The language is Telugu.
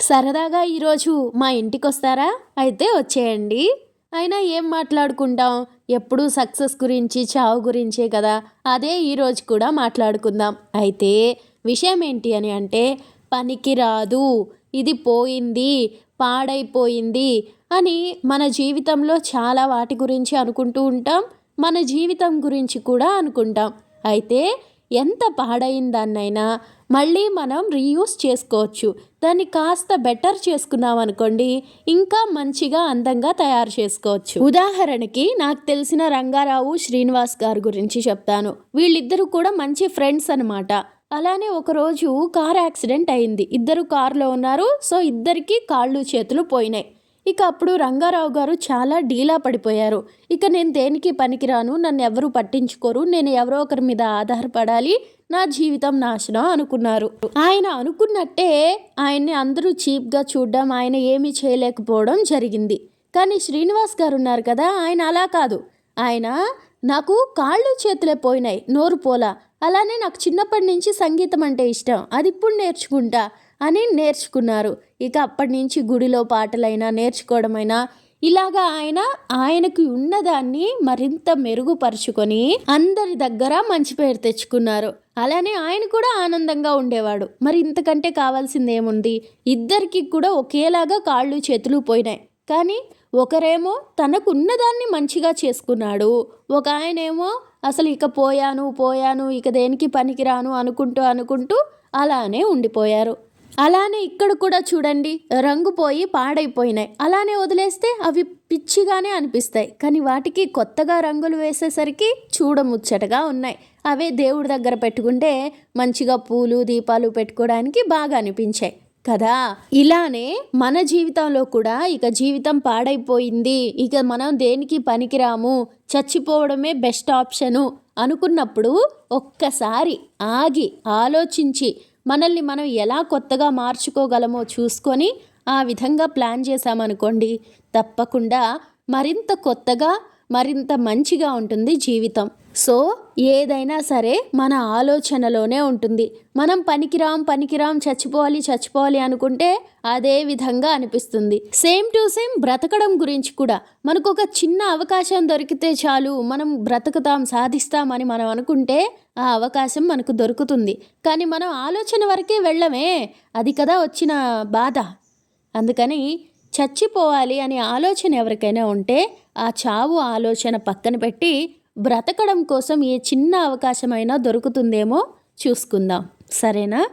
సరదాగా ఈరోజు మా ఇంటికి వస్తారా అయితే వచ్చేయండి. అయినా ఏం మాట్లాడుకుంటాం? ఎప్పుడూ సక్సెస్ గురించి చావు గురించే కదా. అదే ఈరోజు కూడా మాట్లాడుకుందాం. అయితే విషయం ఏంటి అని అంటే పనికి రాదు ఇది పోయింది పాడైపోయింది అని మన జీవితంలో చాలా వాటి గురించి అనుకుంటూ ఉంటాం. మన జీవితం గురించి కూడా అనుకుంటాం. అయితే ఎంత పాడైన దాన్నైనా మళ్ళీ మనం రీయూస్ చేసుకోవచ్చు. దాన్ని కాస్త బెటర్ చేసుకున్నాం అనుకోండి ఇంకా మంచిగా అందంగా తయారు చేసుకోవచ్చు. ఉదాహరణకి నాకు తెలిసిన రంగారావు శ్రీనివాస్ గారి గురించి చెప్తాను. వీళ్ళిద్దరూ కూడా మంచి ఫ్రెండ్స్ అనమాట అలానే ఒకరోజు కార్ యాక్సిడెంట్ అయింది. ఇద్దరు కారులో ఉన్నారు సో ఇద్దరికి కాళ్ళు చేతులు పోయినాయి. ఇక అప్పుడు రంగారావు గారు చాలా డీలా పడిపోయారు. ఇక నేను దేనికి పనికిరాను? నన్ను ఎవరు పట్టించుకోరు? నేను ఎవరో ఒకరి మీద ఆధారపడాలి. నా జీవితం నాశనం అనుకున్నారు. ఆయన అనుకున్నట్టే ఆయన్ని అందరూ చీప్గా చూడడం ఆయన ఏమీ చేయలేకపోవడం జరిగింది. కానీ శ్రీనివాస్ గారు ఉన్నారు కదా ఆయన అలా కాదు. ఆయన నాకు కాళ్ళు చేతులే పోయినాయి నోరు పోలా. అలానే నాకు చిన్నప్పటి నుంచి సంగీతం అంటే ఇష్టం. అది ఇప్పుడు నేర్చుకుంటా. అని నేర్చుకున్నారు. ఇక అప్పటి నుంచి గుడిలో పాటలైనా నేర్చుకోవడమైనా ఇలాగా ఆయన ఆయనకు ఉన్నదాన్ని మరింత మెరుగుపరుచుకొని అందరి దగ్గర మంచి పేరు తెచ్చుకున్నారు. అలానే ఆయన కూడా ఆనందంగా ఉండేవాడు. మరి ఇంతకంటే కావాల్సింది ఏముంది ఇద్దరికి కూడా ఒకేలాగా కాళ్ళు చేతులు పోయినాయి. కానీ ఒకరేమో తనకు ఉన్నదాన్ని మంచిగా చేసుకున్నాడు. ఒక ఆయనేమో అసలు ఇక పోయాను పోయాను ఇక దేనికి పనికిరాను అనుకుంటూ అనుకుంటూ అలానే ఉండిపోయారు. అలానే ఇక్కడ కూడా చూడండి రంగు పోయి పాడైపోయినాయి. అలానే వదిలేస్తే అవి పిచ్చిగానే అనిపిస్తాయి. కానీ వాటికి కొత్తగా రంగులు వేసేసరికి చూడముచ్చటగా ఉన్నాయి. అవే దేవుడి దగ్గర పెట్టుకుంటే మంచిగా పూలు దీపాలు పెట్టుకోవడానికి బాగా అనిపించాయి. కదా? ఇలానే మన జీవితంలో కూడా ఇక జీవితం పాడైపోయింది. ఇక మనం దేనికి పనికిరాము? చచ్చిపోవడమే బెస్ట్ ఆప్షను అనుకున్నప్పుడు ఒక్కసారి ఆగి ఆలోచించి మనల్ని మనం ఎలా కొత్తగా మార్చుకోగలమో చూసుకొని ఆ విధంగా ప్లాన్ చేశామనుకోండి తప్పకుండా మరింత కొత్తగా మరింత మంచిగా ఉంటుంది జీవితం. సో ఏదైనా సరే మన ఆలోచనలోనే ఉంటుంది. మనం పనికిరాం పనికిరాం చచ్చిపోవాలి చచ్చిపోవాలి అనుకుంటే అదే విధంగా అనిపిస్తుంది. సేమ్ టు సేమ్ బ్రతకడం గురించి కూడా. మనకు ఒక చిన్న అవకాశం దొరికితే చాలు మనం బ్రతుకుతాం సాధిస్తామని మనం అనుకుంటే ఆ అవకాశం మనకు దొరుకుతుంది. కానీ మనం ఆలోచన వరకే వెళ్ళమే. అది కదా వచ్చిన బాధ. అందుకని చచ్చిపోవాలి అనే ఆలోచన ఎవరికైనా ఉంటే ఆ చావు ఆలోచన పక్కన పెట్టి బ్రతకడం కోసం ఏ చిన్న అవకాశమైనా దొరుకుతుందేమో చూసుకుందాం. సరేనా?